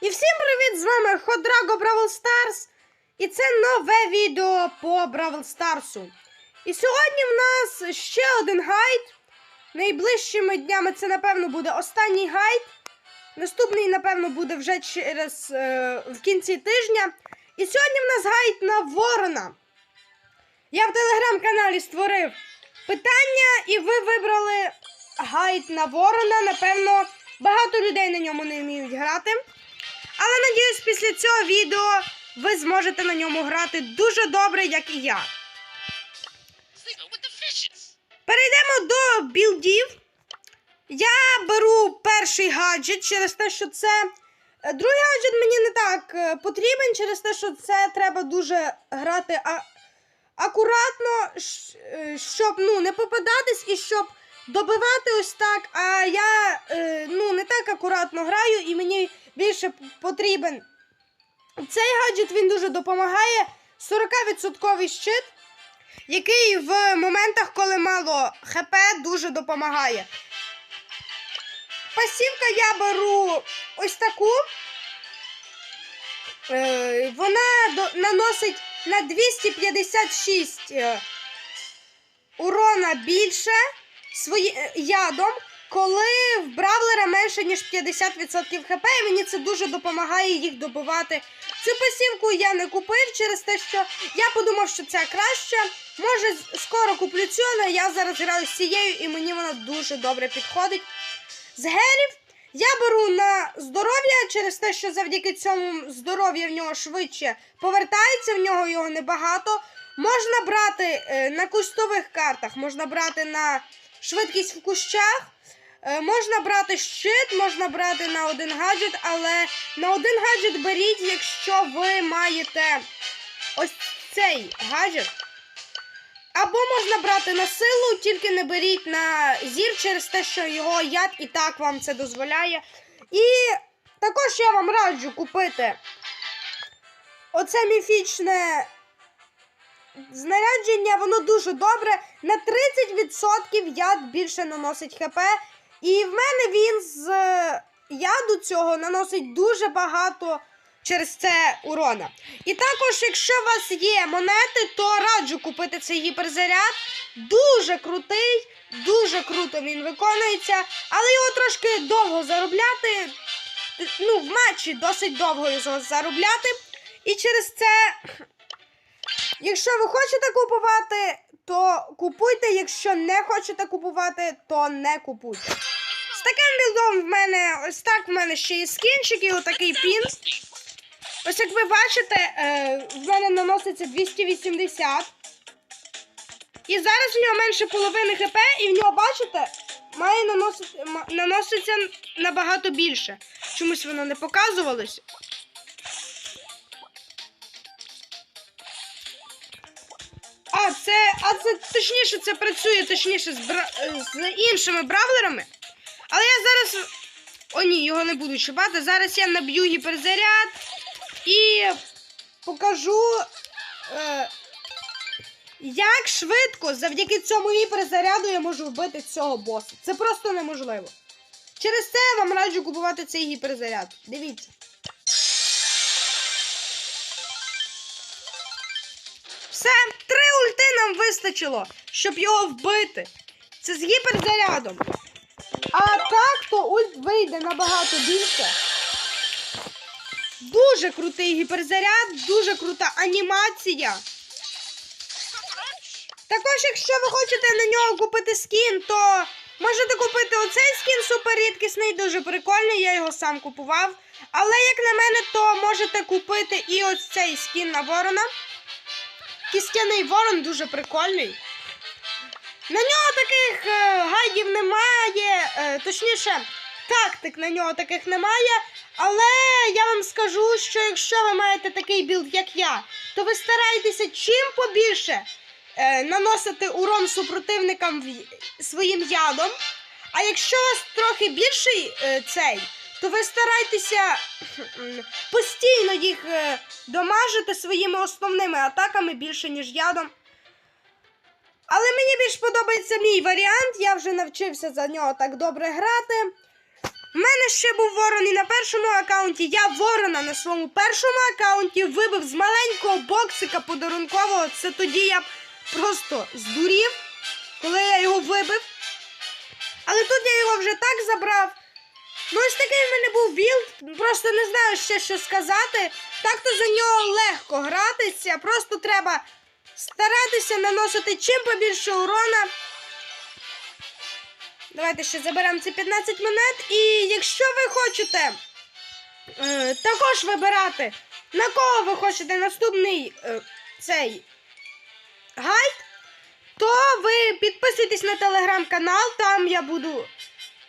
І всім привіт! З вами Ходраго Бравл Старс. І це нове відео по Бравл Старсу. І сьогодні в нас ще один гайд. Найближчими днями це, напевно, буде останній гайд. Наступний, напевно, буде вже через е, в кінці тижня. І сьогодні в нас гайд на Ворона. Я в телеграм-каналі створив питання, і ви вибрали гайд на Ворона. Напевно, багато людей на ньому не вміють грати. Але надіюсь, після цього відео ви зможете на ньому грати дуже добре, як і я. Перейдемо до білдів. Я беру перший гаджет через те, що це. е, Другий гаджет мені не так е, потрібен, через те, що це треба дуже грати а... акуратно, е, щоб ну, не попадатись і щоб добивати ось так. А я ну, не так акуратно граю і мені більше потрібен. Цей гаджет він дуже допомагає. 40% щит який в моментах, коли мало ХП, дуже допомагає. Пасівка я беру ось таку. Е, вона наносить на 256 е, урона більше свої, е, ядом, коли в бравлера менше, ніж 50% хп, і мені це дуже допомагає їх добивати. Цю пасівку я не купив через те, що я подумав, що це краще. Може, скоро куплю цю, але я зараз граю з цією і мені вона дуже добре підходить. З гелів я беру на здоров'я через те, що завдяки цьому здоров'я в нього швидше повертається, в нього його небагато. Можна брати е, на кустових картах, можна брати на швидкість в кущах. Е, Можна брати щит, можна брати на один гаджет, але на один гаджет беріть, якщо ви маєте ось цей гаджет. Або можна брати на силу, тільки не беріть на зір через те, що його яд і так вам це дозволяє. І також я вам раджу купити оце міфічне знарядження, воно дуже добре. На 30% яд більше наносить ХП. І в мене він з е, яду цього наносить дуже багато через це урона. І також, якщо у вас є монети, то раджу купити цей гіперзаряд. Дуже крутий, дуже круто він виконується, але його трошки довго заробляти. Ну, в матчі досить довго його заробляти. І через це, якщо ви хочете купувати, то купуйте. Якщо не хочете купувати, то не купуйте. З таким білдом в мене ось так в мене ще є скінчик і отакий пін. Ось як ви бачите, е, в мене наноситься 280. І зараз в нього менше половини хп, і в нього, бачите, має наносити, наноситься набагато більше. Чомусь воно не показувалося. А, це, а це точніше, це працює точніше з, бра, е, з іншими бравлерами. Але я зараз. О, ні, його не буду чіпати. Зараз я наб'ю гіперзаряд і покажу, е, як швидко завдяки цьому гіперзаряду я можу вбити цього боса. Це просто неможливо. Через це я вам раджу купувати цей гіперзаряд. Дивіться. Все, три ульти нам вистачило, щоб його вбити. Це з гіперзарядом. А так, то ульт вийде набагато більше. Дуже крутий гіперзаряд, дуже крута анімація. Також, якщо ви хочете на нього купити скін, то можете купити оцей скін супер рідкісний, дуже прикольний, я його сам купував. Але, як на мене, то можете купити і ось цей скін на ворона. Кістяний ворон дуже прикольний. На нього таких е, гайдів немає, е, точніше, тактик на нього таких немає. Але я вам скажу, що якщо ви маєте такий білд, як я, то ви старайтеся чим побільше е, наносити урон супротивникам своїм ядом. А якщо у вас трохи більший цей, то ви старайтеся постійно їх е, домажити своїми основними атаками більше, ніж ядом. Але мені більш подобається мій варіант, я вже навчився за нього так добре грати. В мене ще був ворон і на першому аккаунті. Я ворона на своєму першому аккаунті вибив з маленького боксика подарункового. Це тоді я просто здурів, коли я його вибив. Але тут я його вже так забрав. Ну, ось такий в мене був білд. Просто не знаю ще що сказати. Так-то за нього легко гратися. Просто треба старатися наносити чим побільше урона. Давайте ще заберемо ці 15 монет. І якщо ви хочете е, також вибирати, на кого ви хочете наступний е, цей гайд, то ви підписуйтесь на телеграм-канал, там я буду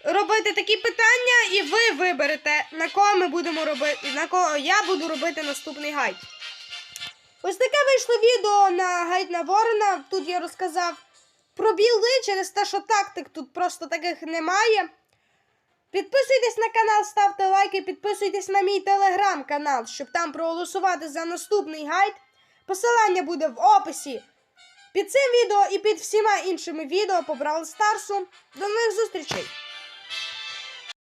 робити такі питання, і ви виберете, на кого ми будемо робити, на кого я буду робити наступний гайд. Ось таке вийшло відео на гайд на Ворона. Тут я розказав про білди через те, що тактик тут просто таких немає. Підписуйтесь на канал, ставте лайки, підписуйтесь на мій телеграм-канал, щоб там проголосувати за наступний гайд. Посилання буде в описі під цим відео і під всіма іншими відео по Бравл Старсу. До нових зустрічей!